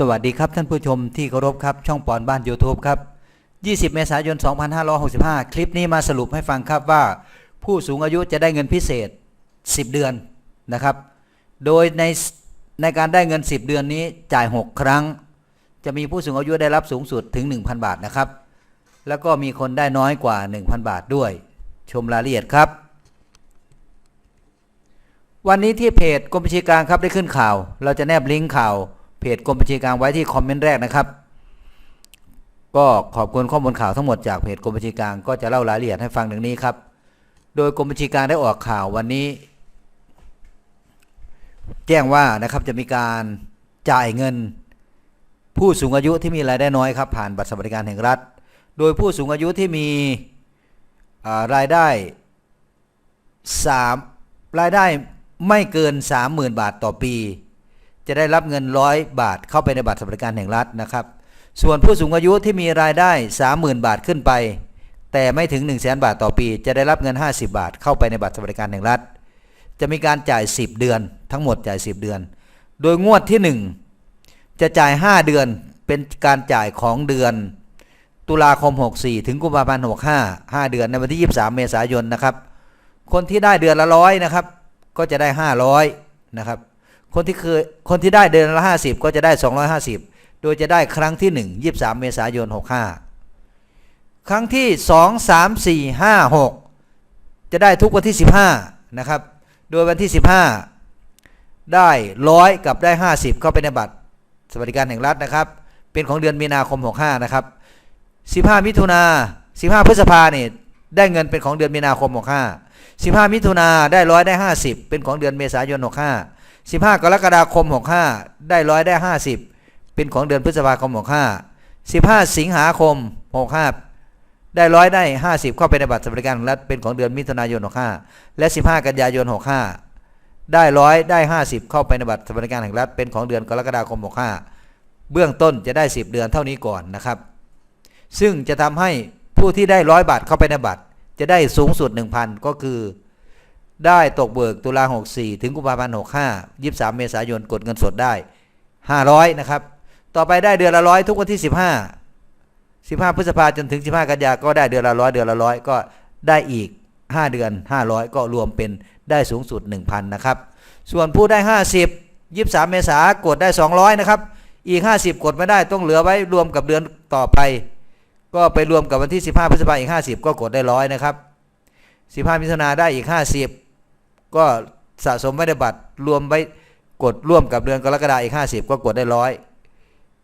สวัสดีครับท่านผู้ชมที่เคารพครับช่องปอนบ้าน YouTube ครับ 20 เมษายน 2565 คลิปนี้มาสรุปให้ฟังครับว่า ผู้สูงอายุจะได้เงินพิเศษ 10 เดือนนะครับ โดยในในการได้เงิน 10 เดือนนี้จ่าย 6 ครั้ง จะมีผู้สูงอายุได้รับสูงสุดถึง 1,000 บาทนะครับ แล้วก็มีคนได้น้อยกว่า 1,000 บาทด้วย ชมรายละเอียดครับ วันนี้ที่เพจกรมบัญชีกลางครับได้ขึ้นข่าว เราจะแนบลิงก์ข่าว เพจกรมบัญชีกลางไว้ที่คอมเมนต์แรกนะครับ ก็ขอบคุณข้อมูลข่าวทั้งหมดจากเพจกรมบัญชีกลางก็จะเล่ารายละเอียดให้ฟังดังนี้ครับ โดยกรมบัญชีกลางได้ออกข่าววันนี้ แจ้งว่านะครับจะมีการจ่ายเงิน ผู้สูงอายุที่มีรายได้น้อยครับ ผ่านบัตรสวัสดิการแห่งรัฐ โดยผู้สูงอายุที่มีารายได้สามรายได้ไม่เกิน 30,000 บาทต่อปี จะได้รับเงินร้อยบาทเข้าไปในบัตรสวัสดิการแห่งรัฐนะครับ ส่วนผู้สูงอายุที่มีรายได้ 30,000 บาทขึ้นไป แต่ไม่ถึง 1 0 0 0 0แบาทต่อปี จะได้รับเงิน 50 บาท เข้าไปในบัตรสวัสดิการแห่งรัฐ จะมีการจ่าย 10 เดือน ทั้งหมดจ่าย 10 เดือน โดยงวดที่ 1 จะจ่าย 5 เดือนเป็นการจ่ายของเดือน ตุลาคม 64 ถึงกุมภาพันธ์65 5 เดือนในวันที่ 23 เมษายนนะครับ คนที่ได้เดือนละร้อยนะครับ ก็จะได้ 500นะครับ คนที่เคยคนที่ได้เดือนละ50ก็จะได้250โดยจะได้ครั้งที่1 23เมษายน65ครั้งที่2 3 4 5 6จะได้ทุกวันที่15นะครับ โดยวันที่15ได้ร้อยกับได้50เข้าไปในบัตรสวัสดิการแห่งรัฐนะครับ เป็นของเดือนมีนาคม65นะครับ15มิถุนา15พฤษภาเนี่ยได้เงินเป็นของเดือนมีนาคม65 15มิถุนาได้ร้อยได้50เป็นของเดือนเมษายน65 15 กรกฎาคม 65 ได้ร้อยได้ 50 เป็นของเดือนพฤษภาคม 65 15 สิงหาคม 65 ได้ร้อยได้ 50 เข้าไปในบัตรสวัสดิการแห่งรัฐเป็นของเดือนมิถุนายน 65 และ 15 กันยายน 65 ได้ร้อยได้ 50 เข้าไปในบัตรสวัสดิการแห่งรัฐเป็นของเดือนกรกฎาคม 65 เบื้องต้นจะได้ 10 เดือนเท่านี้ก่อนนะครับ ซึ่งจะทำให้ผู้ที่ได้ร้อยบาทเข้าไปในบัตรจะได้สูงสุด 1,000 ก็คือ ได้ตกเบิกตุลา64 ถึงกุมภาพันธ์65 23 เมษายนกดเงินสดได้ 500 นะครับ ต่อไปได้เดือนละร้อยทุกวันที่ 15 15 พฤษภาจนถึง 15 กันยาก็ได้เดือนละร้อยเดือนละร้อยก็ได้อีก 5 เดือน 500 ก็รวมเป็นได้สูงสุด 1,000 นะครับ ส่วนผู้ได้ 50 23 เมษากดได้ 200 นะครับ อีก 50 กดไม่ได้ต้องเหลือไว้รวมกับเดือนต่อไป ก็ไปรวมกับวันที่ 15 พฤษภาอีก 50 ก็กดได้ร้อยนะครับ 15มิถุนาได้อีก 50 ก็สะสมไว้ในบัตรรวมไว้กดร่วมกับเดือนกรกฎาอีก 50 ก็กดได้ร้อย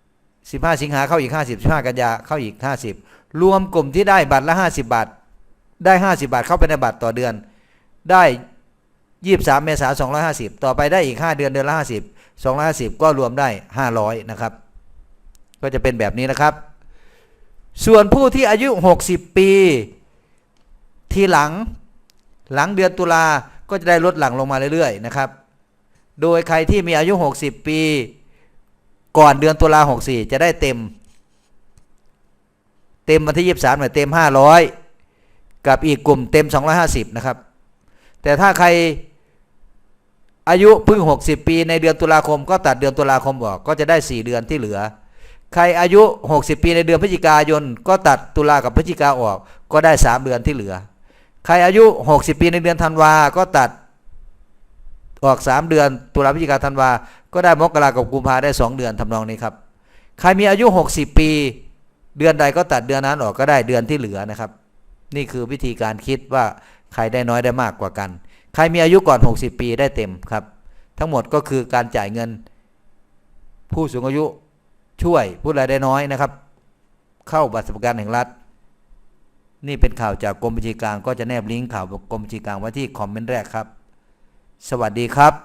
15สิงหาเข้าอีก 50 15 กันยาเข้าอีก 50 รวมกลุ่มที่ได้บัตรละ 50 บาท ได้ 50 บาทเข้าไปในบัตรต่อเดือน ได้23เมษายน250ต่อไปได้อีก5เดือนเดือนละ50 250ก็รวมได้500นะครับ ก็จะเป็นแบบนี้นะครับ ส่วนผู้ที่อายุ60ปี ทีหลังหลังเดือนตุลา ก็จะได้ลดหลั่งลงมาเรื่อยๆนะครับ โดยใครที่มีอายุ 60 ปี ก่อนเดือนตุลา64จะได้เต็ม เต็มวันที่23หน่อยเต็ม 500 กับอีกกลุ่มเต็ม 250 นะครับ แต่ถ้าใครอายุเพิ่ง 60 ปีในเดือนตุลาคม ก็ตัดเดือนตุลาคมออกก็จะได้ 4 เดือนที่เหลือ ใครอายุ 60 ปีในเดือนพฤศจิกายน ก็ตัดตุลากับพฤศจิกาออก ก็ได้ 3 เดือนที่เหลือ ใครอายุ 60 ปีในเดือนธันวา ก็ตัดออก 3 เดือน ตุลาพฤศจิกาธันวา ก็ได้มกรากับกุมภาได้ 2 เดือนทำนองนี้ครับ ใครมีอายุ 60 ปี เดือนใดก็ตัดเดือนนั้นออกก็ได้เดือนที่เหลือนะครับ นี่คือวิธีการคิดว่าใครได้น้อยได้มากกว่ากัน ใครมีอายุก่อน 60 ปีได้เต็มครับ ทั้งหมดก็คือการจ่ายเงิน ผู้สูงอายุช่วยผู้รายได้น้อยนะครับ เข้าบัตรสวัสดิการแห่งรัฐ นี่เป็นข่าวจากกรมบัญชีกลางก็จะแนบลิงก์ข่าวกรมบัญชีกลางไว้ที่คอมเมนต์แรกครับ สวัสดีครับ